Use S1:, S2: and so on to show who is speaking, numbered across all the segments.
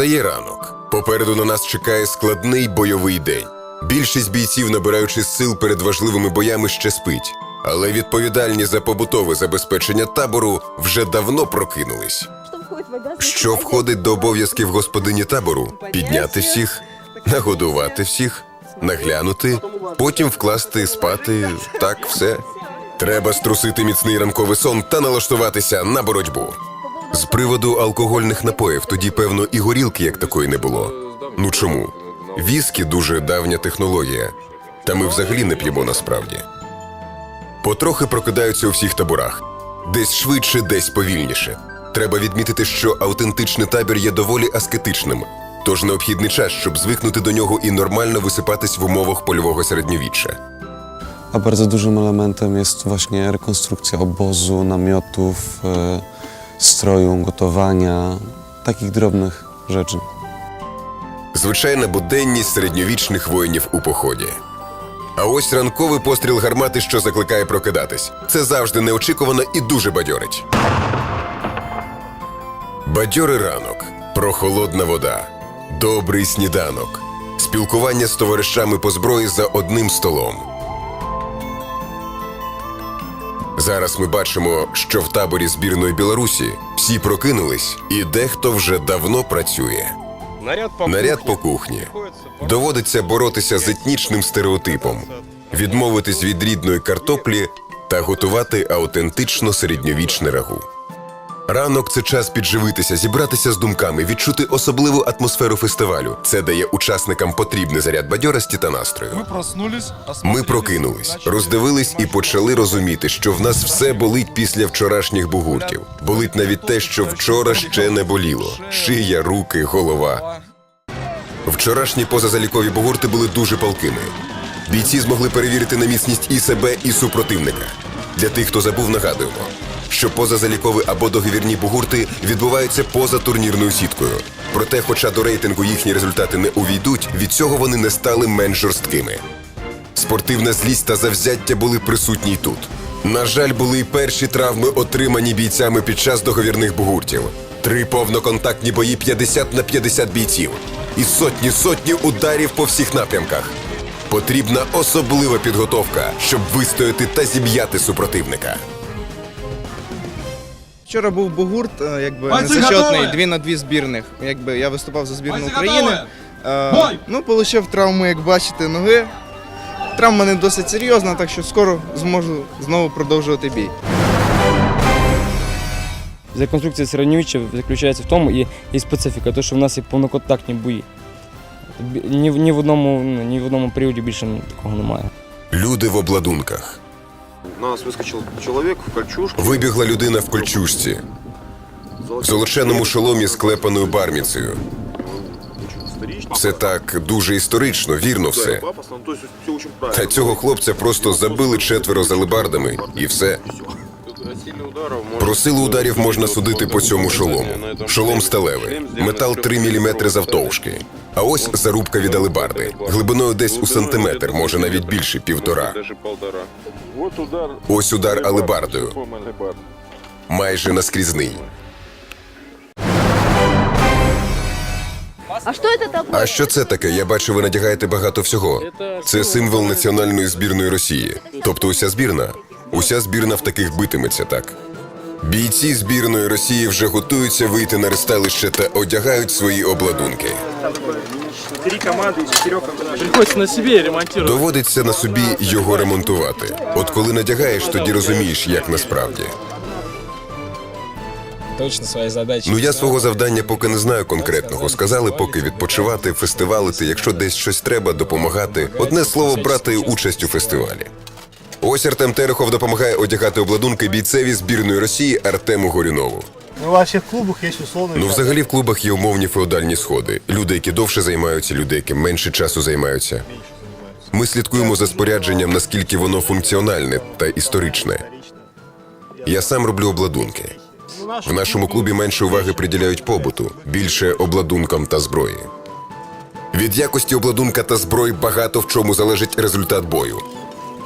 S1: Настає ранок. Попереду на нас чекає складний бойовий день. Більшість бійців, набираючи сил перед важливими боями, ще спить. Але відповідальні за побутове забезпечення табору вже давно прокинулись. Що входить до обов'язків господині табору? Підняти всіх, нагодувати всіх, наглянути, потім вкласти спати. Так, все. Треба струсити міцний ранковий сон та налаштуватися на боротьбу. З приводу алкогольних напоїв тоді, певно, і горілки як такої не було. Ну чому? Віскі дуже давня технологія, та ми взагалі не п'ємо насправді. Потрохи прокидаються у всіх таборах. Десь швидше, десь повільніше. Треба відмітити, що автентичний табір є доволі аскетичним, тож необхідний час, щоб звикнути до нього і nормально висипатись в умовах польового середньowicza.
S2: A bardzo dużym elementem jest właśnie rekonstrukcja obozu, namiotów, e, stroju, gotowania, takich drobnych rzeczy.
S1: Звичайна буденність середньовічних воїнів у поході. А ось ранковий постріл гармати, що закликає прокидатись. Це завжди неочікувано і дуже бадьорить. Бадьорий ранок, прохолодна вода, добрий сніданок, спілкування з товаришами по зброї за одним столом. Зараз ми бачимо, що в таборі збірної Білорусі всі прокинулись, і дехто вже давно працює.
S3: Наряд по
S1: Наряд по кухні. Доводиться боротися з етнічним стереотипом, відмовитись від рідної картоплі та готувати аутентично середньовічне рагу. Ранок це час підживитися, зібратися з думками, відчути особливу атмосферу фестивалю. Це дає учасникам потрібний заряд бадьорості та настрою.
S4: Мы проснулись,
S1: Ми прокинулись, роздивились і почали розуміти, що в нас все болить після вчорашніх бугуртів. Болить навіть те, що вчора ще не боліло: шия, руки, голова. Вчорашні позазалікові бугурти були дуже палкими. Бійці змогли перевірити на міцність і себе, і супротивника. Для тих, хто забув, нагадуємо, що позазалікові або договірні бугурти відбуваються поза турнірною сіткою. Проте, хоча до рейтингу їхні результати не увійдуть, від цього вони не стали менш жорсткими. Спортивна злість та завзяття були присутні й тут. На жаль, були й перші травми, отримані бійцями під час договірних бугуртів. Три повноконтактні бої 50 на 50 бійців. І сотні сотні ударів по всіх напрямках. Потрібна особлива підготовка, щоб вистояти та зім'яти супротивника.
S5: Вчора був Богурт, е, якби
S4: Бойці
S5: незачетний,
S4: готові!
S5: дві на дві збірних. Якби я виступав за збірну
S4: Бойці
S5: України. Е,
S4: Бой!
S5: ну, отримав травму, як бачите, ноги. Травма не досить серйозна, так що скоро зможу знову продовжувати бій.
S6: Реконструкція середньовіччя заключається в тому і, і специфіка, то що в нас є повноконтактні бої. Ні, ні, в одному, ну, ні в одному періоді більше такого немає.
S1: Люди в обладунках.
S3: На нас вискочив чоловік в кольчужці.
S1: Вибігла людина в кольчужці, в золоченому шоломі з клепаною барміцею. Все так дуже історично, вірно все.
S3: Ну,
S1: Та цього хлопця просто забили четверо залебардами, і все. Про силу ударів можна судити по цьому шолому. Шолом сталевий, метал 3 мм завтовшки. А ось зарубка від алебарди, глибиною десь у сантиметр, може навіть більше півтора. Ось удар алебардою, майже наскрізний.
S7: А что это такое?
S1: А що це таке? Я бачу, ви надягаєте багато всього. Це символ національної збірної Росії. Тобто уся збірна. Уся збірна в таких битиметься, так. Бійці збірної Росії вже готуються вийти на ресталище та одягають свої обладунки.
S8: Приходится на себе ремонтировать.
S1: Доводиться на собі його ремонтувати. От коли надягаєш, тоді розумієш, як насправді.
S8: Точно свои задачи.
S1: Ну я свого завдання поки не знаю конкретного. Сказали, поки відпочивати, фестивалити, якщо десь щось треба, допомагати. Одне слово, брати участь у фестивалі. Ось Артем Терехов допомагає одягати обладунки бійцеві збірної Росії Артему Горюнову.
S9: Ну, во всех клубах есть условно.
S1: Ну, взагалі, в клубах є умовні феодальні сходи. Люди, які довше займаються, люди, які менше часу займаються. Ми слідкуємо за спорядженням, наскільки воно функціональне та історичне. Я сам роблю обладунки. В нашому клубі менше уваги приділяють побуту, більше обладункам та зброї. Від якості обладунка та зброї багато в чому залежить результат бою.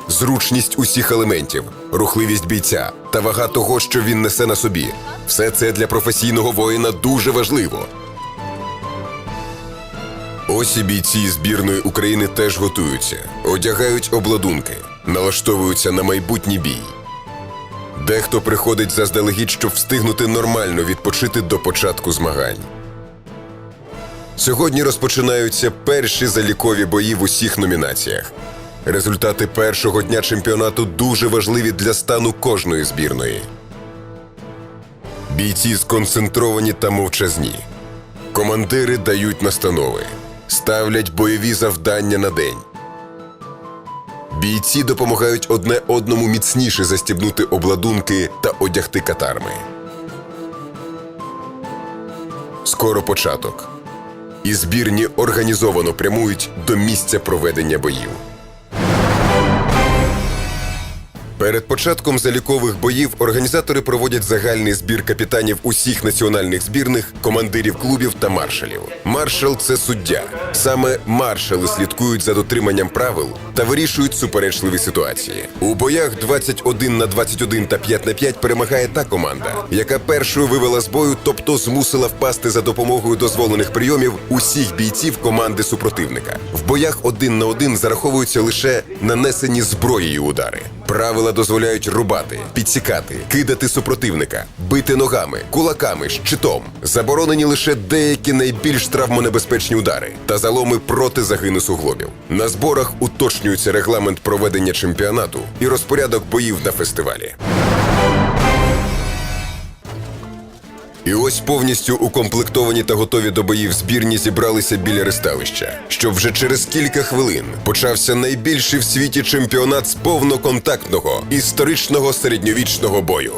S1: Зручність усіх елементів, рухливість бійця та вага того, що він несе на собі. Все це для професійного воїна дуже важливо. Ось і бійці збірної України теж готуються, одягають обладунки, налаштовуються на майбутній бій. Дехто приходить заздалегідь, щоб встигнути нормально відпочити до початку змагань. Сьогодні розпочинаються перші залікові бої в усіх номінаціях. Результати першого дня чемпіонату дуже важливі для стану кожної збірної. Бійці сконцентровані та мовчазні. Командири дають настанови, ставлять бойові завдання на день. Бійці допомагають одне одному міцніше застібнути обладунки та одягти катарми. Скоро початок. І збірні організовано прямують до місця проведення боїв. Перед початком залікових боїв організатори проводять загальний збір капітанів усіх національних збірних, командирів клубів та маршалів. Маршал це суддя. Саме маршали слідкують за дотриманням правил та вирішують суперечливі ситуації. У боях 21 на 21 та 5 на 5 перемагає та команда, яка першою вивела з бою, тобто змусила впасти за допомогою дозволених прийомів усіх бійців команди супротивника. В боях один на один зараховуються лише нанесені зброєю удари. Правила дозволяють рубати, підсікати, кидати супротивника, бити ногами, кулаками, щитом. Заборонені лише деякі найбільш травмонебезпечні удари та заломи проти загину суглобів. На зборах уточнюється регламент проведення чемпіонату і розпорядок боїв на фестивалі. І ось повністю укомплектовані та готові до боїв збірні зібралися біля ресталища, щоб вже через кілька хвилин почався найбільший в світі чемпіонат з повноконтактного історичного середньовічного бою.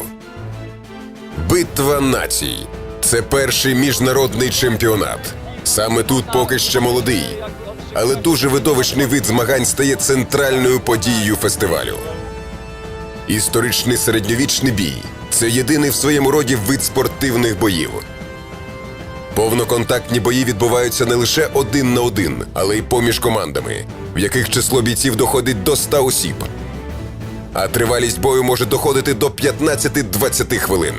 S1: Битва націй це перший міжнародний чемпіонат. Саме тут поки ще молодий, але дуже видовищний вид змагань стає центральною подією фестивалю. Історичний середньовічний бій це єдиний в своєму роді вид спортивних боїв. Повноконтактні бої відбуваються не лише один на один, але й поміж командами, в яких число бійців доходить до 100 осіб. А тривалість бою може доходити до 15-20 хвилин.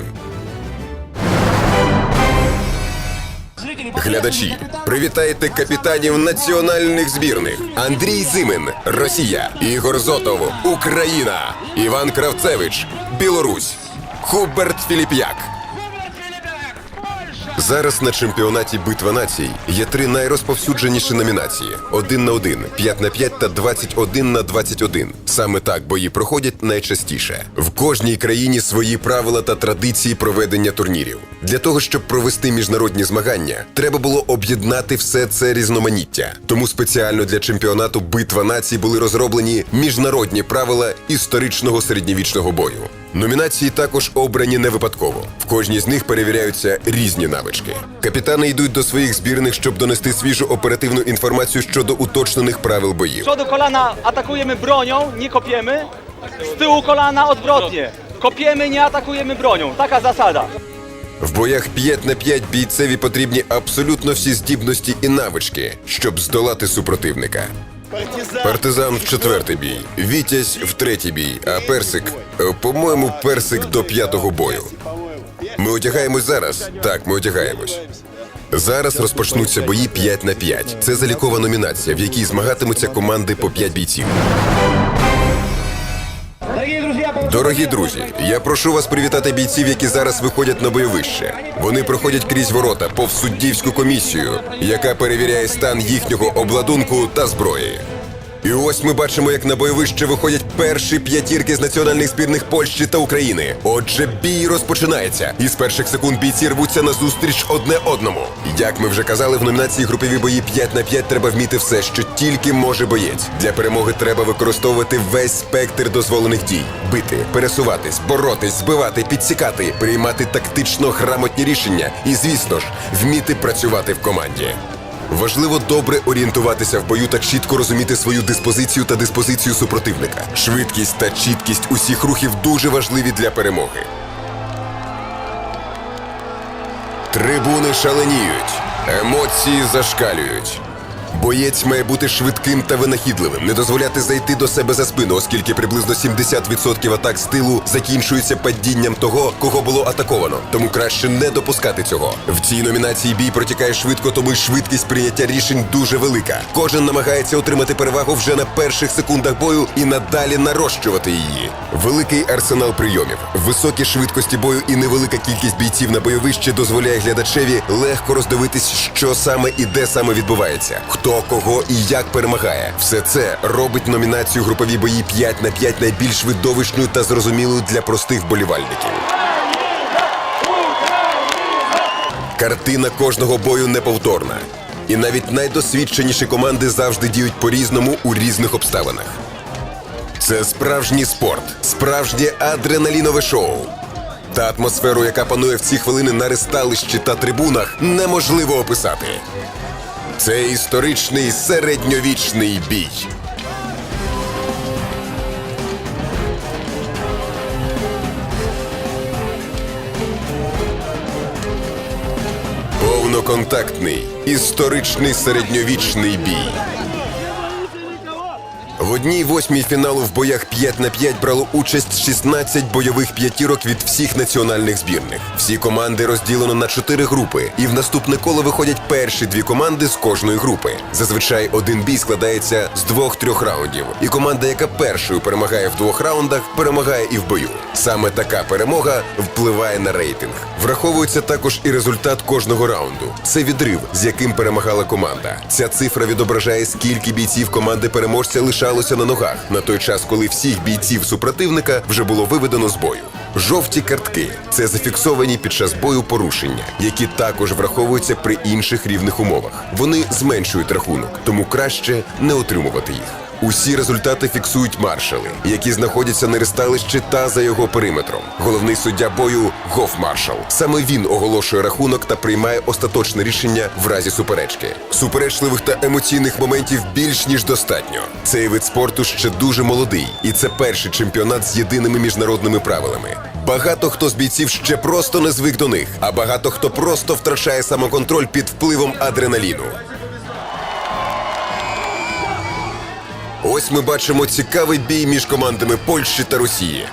S1: Глядачі, привітайте капітанів національних збірних Андрій Зимин, Росія, Ігор Зотов, Україна, Іван Кравцевич, Білорусь, Хуберт Філіп'як. Зараз на чемпіонаті Битва націй є три найрозповсюдженіші номінації: 1 на 1, 5 на 5 та 21 на 21. Саме так бої проходять найчастіше. В кожній країні свої правила та традиції проведення турнірів. Для того, щоб провести міжнародні змагання, треба було об'єднати все це різноманіття. Тому спеціально для чемпіонату Битва націй були розроблені міжнародні правила історичного середньовічного бою. Номінації також обрані не випадково. В кожній з них перевіряються різні навички. Капітани йдуть до своїх збірних, щоб донести свіжу оперативну інформацію щодо уточнених правил боїв.
S4: Przodu kolana atakujemy bronią, nie kopiemy. Z tyłu kolana odwrotnie. Kopiemy, nie atakujemy bronią. Taka zasada.
S1: В боях 5 на 5 бійцеві потрібні абсолютно всі здібності і навички, щоб здолати супротивника. Партизан в четвертий бій, Вітязь в третій бій, а персик, е, по-моєму, персик до п'ятого бою. Ми одягаємось зараз? Так, ми одягаємось. Зараз розпочнуться бої 5 на 5. Це залікова номінація, в якій змагатимуться команди по 5 бійців. Дорогі друзі, я прошу вас привітати бійців, які зараз виходять на бойовище. Вони проходять крізь ворота повсуддівську комісію, яка перевіряє стан їхнього обладунку та зброї. І ось ми бачимо, як на бойовище виходять перші п'ятірки з національних збірних Польщі та України. Отже, бій розпочинається, і з перших секунд бійці рвуться на зустріч одне одному. Як ми вже казали, в номінації групові бої 5 на 5 треба вміти все, що тільки може боєць. Для перемоги треба використовувати весь спектр дозволених дій: бити, пересуватись, боротись, збивати, підсікати, приймати тактично грамотні рішення і, звісно ж, вміти працювати в команді. Важливо добре орієнтуватися в бою та чітко розуміти свою диспозицію та диспозицію супротивника. Швидкість та чіткість усіх рухів дуже важливі для перемоги. Трибуни шаленіють, емоції зашкалюють. Боєць має бути швидким та винахідливим, не дозволяти зайти до себе за спину, оскільки приблизно 70% атак з тилу закінчуються падінням того, кого було атаковано. Тому краще не допускати цього. В цій номінації бій протікає швидко, тому й швидкість прийняття рішень дуже велика. Кожен намагається отримати перевагу вже на перших секундах бою і надалі нарощувати її. Великий арсенал прийомів, високі швидкості бою і невелика кількість бійців на бойовищі дозволяє глядачеві легко роздивитись, що саме і де саме відбувається, хто кого і як перемагає. Все це робить номінацію групові бої 5 на 5 найбільш видовищною та зрозумілою для простих вболівальників. Картина кожного бою неповторна. І навіть найдосвідченіші команди завжди діють по-різному у різних обставинах. Це справжній спорт, справжнє адреналінове шоу. Та атмосферу, яка панує в ці хвилини на ристалищі та трибунах, неможливо описати. Це історичний середньовічний бій. Повноконтактний історичний середньовічний бій. Одній восьмій фіналу в боях 5 на 5 брало участь 16 бойових п'ятірок від всіх національних збірних. Всі команди розділено на чотири групи, і в наступне коло виходять перші дві команди з кожної групи. Зазвичай один бій складається з двох-трьох раундів, і команда, яка першою перемагає в двох раундах, перемагає і в бою. Саме така перемога впливає на рейтинг. Враховується також і результат кожного раунду. Це відрив, з яким перемагала команда. Ця цифра відображає, скільки бійців команди переможця лишалося на ногах на той час, коли всіх бійців супротивника вже було виведено з бою. Жовті картки це зафіксовані під час бою порушення, які також враховуються при інших рівних умовах. Вони зменшують рахунок, тому краще не отримувати їх. Усі результати фіксують маршали, які знаходяться на ресталищі та за його периметром. Головний суддя бою гофмаршал. Саме він оголошує рахунок та приймає остаточне рішення в разі суперечки. Суперечливих та емоційних моментів більш ніж достатньо. Цей вид спорту ще дуже молодий, і це перший чемпіонат з єдиними міжнародними правилами. Багато хто з бійців ще просто не звик до них, а багато хто просто втрачає самоконтроль під впливом адреналіну. Ось ми бачимо цікавий бій між командами Польщі та Росії.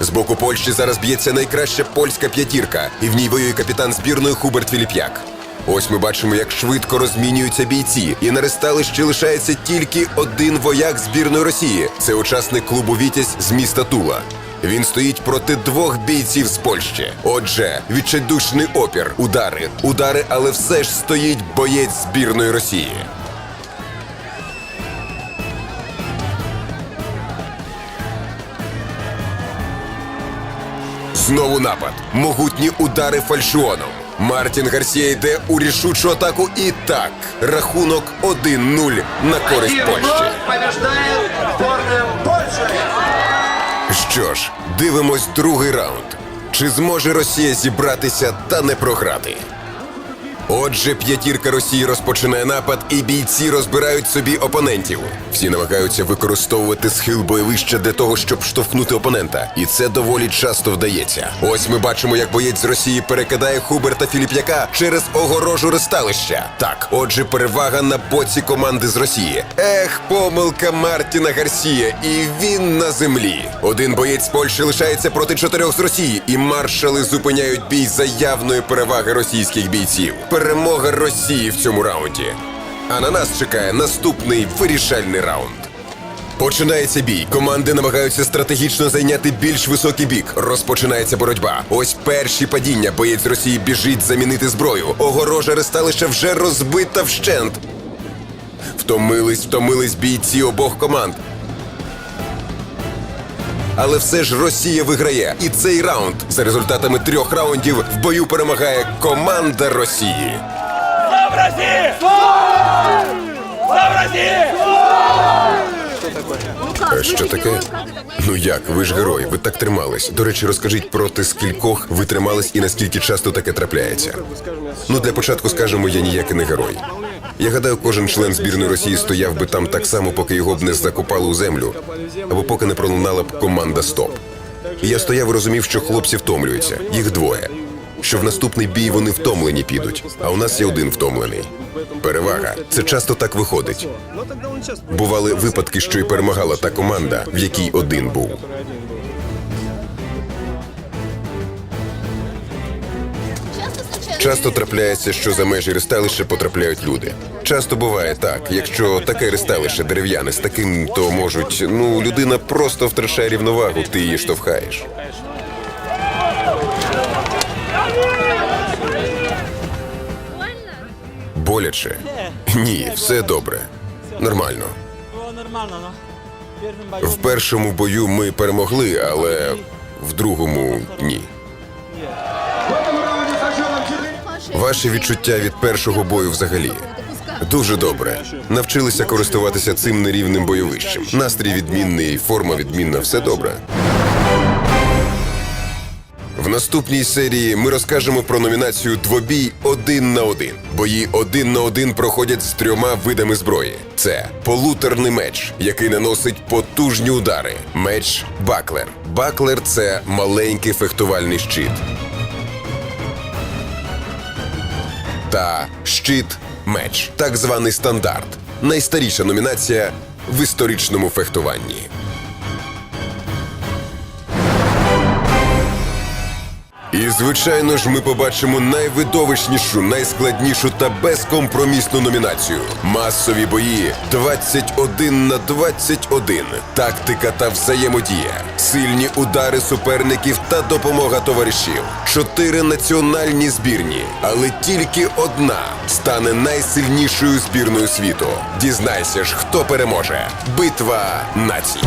S1: З боку Польщі зараз б'ється найкраща польська п'ятірка, і в ній воює капітан збірної Хуберт Філіп'як. Ось ми бачимо, як швидко розмінюються бійці, і на ресталищі лишається тільки один вояк збірної Росії. Це учасник клубу Вітязь з міста Тула. Він стоїть проти двох бійців з Польщі. Отже, відчайдушний опір, удари, удари, але все ж стоїть боєць збірної Росії. Знову напад. Могутні удари фальшіоном. Мартін Гарсія йде у рішучу атаку. І так, рахунок 1-0 на користь Польщі. Що ж, дивимось другий раунд. Чи зможе Росія зібратися та не програти? Отже, п'ятірка Росії розпочинає напад, і бійці розбирають собі опонентів. Всі намагаються використовувати схил бойовища для того, щоб штовхнути опонента, і це доволі часто вдається. Ось ми бачимо, як боєць з Росії перекидає Хуберта Філіп'яка через огорожу ресталища. Так, отже, перевага на боці команди з Росії. Ех, помилка Мартіна Гарсія, і він на землі. Один боєць Польщі лишається проти чотирьох з Росії, і маршали зупиняють бій за явної переваги російських бійців. Перемога Росії в цьому раунді. А на нас чекає наступний вирішальний раунд. Починається бій. Команди намагаються стратегічно зайняти більш високий бік. Розпочинається боротьба. Ось перші падіння. Боєць Росії біжить замінити зброю. Огорожа ресталища вже розбита вщент. Втомились, втомились бійці обох команд. Але все ж Росія виграє. І цей раунд за результатами трьох раундів в бою перемагає команда Росії. А що таке? Ну як, ви ж герой, ви так тримались. До речі, розкажіть проти скількох ви тримались і наскільки часто таке трапляється. Ну, для початку скажемо, я ніякий не герой. Я гадаю, кожен член збірної Росії стояв би там так само, поки його б не закопали у землю, або поки не пролунала б команда Стоп. І я стояв і розумів, що хлопці втомлюються, їх двоє. що в наступний бій вони втомлені підуть, а у нас є один втомлений. Перевага. Це часто так виходить. Бували випадки, що й перемагала та команда, в якій один був. Часто трапляється, що за межі ресталища потрапляють люди. Часто буває так, якщо таке ресталище дерев'яне з таким, то можуть, ну, людина просто втрачає рівновагу, ти її штовхаєш. Боляче? Ні, все добре. Нормально. В першому бою ми перемогли, але в другому ні. Ваші відчуття від першого бою взагалі. Дуже добре. Навчилися користуватися цим нерівним бойовищем. Настрій відмінний, форма відмінна, все добре. В наступній серії ми розкажемо про номінацію Двобій один на один. Бої один на один проходять з трьома видами зброї: це полуторний меч, який наносить потужні удари. Меч баклер. Баклер це маленький фехтувальний щит. Та щит меч, так званий стандарт. Найстаріша номінація в історичному фехтуванні. Звичайно ж, ми побачимо найвидовищнішу, найскладнішу та безкомпромісну номінацію: масові бої 21 на 21. Тактика та взаємодія, сильні удари суперників та допомога товаришів. Чотири національні збірні, але тільки одна стане найсильнішою збірною світу. Дізнайся ж, хто переможе. Битва націй.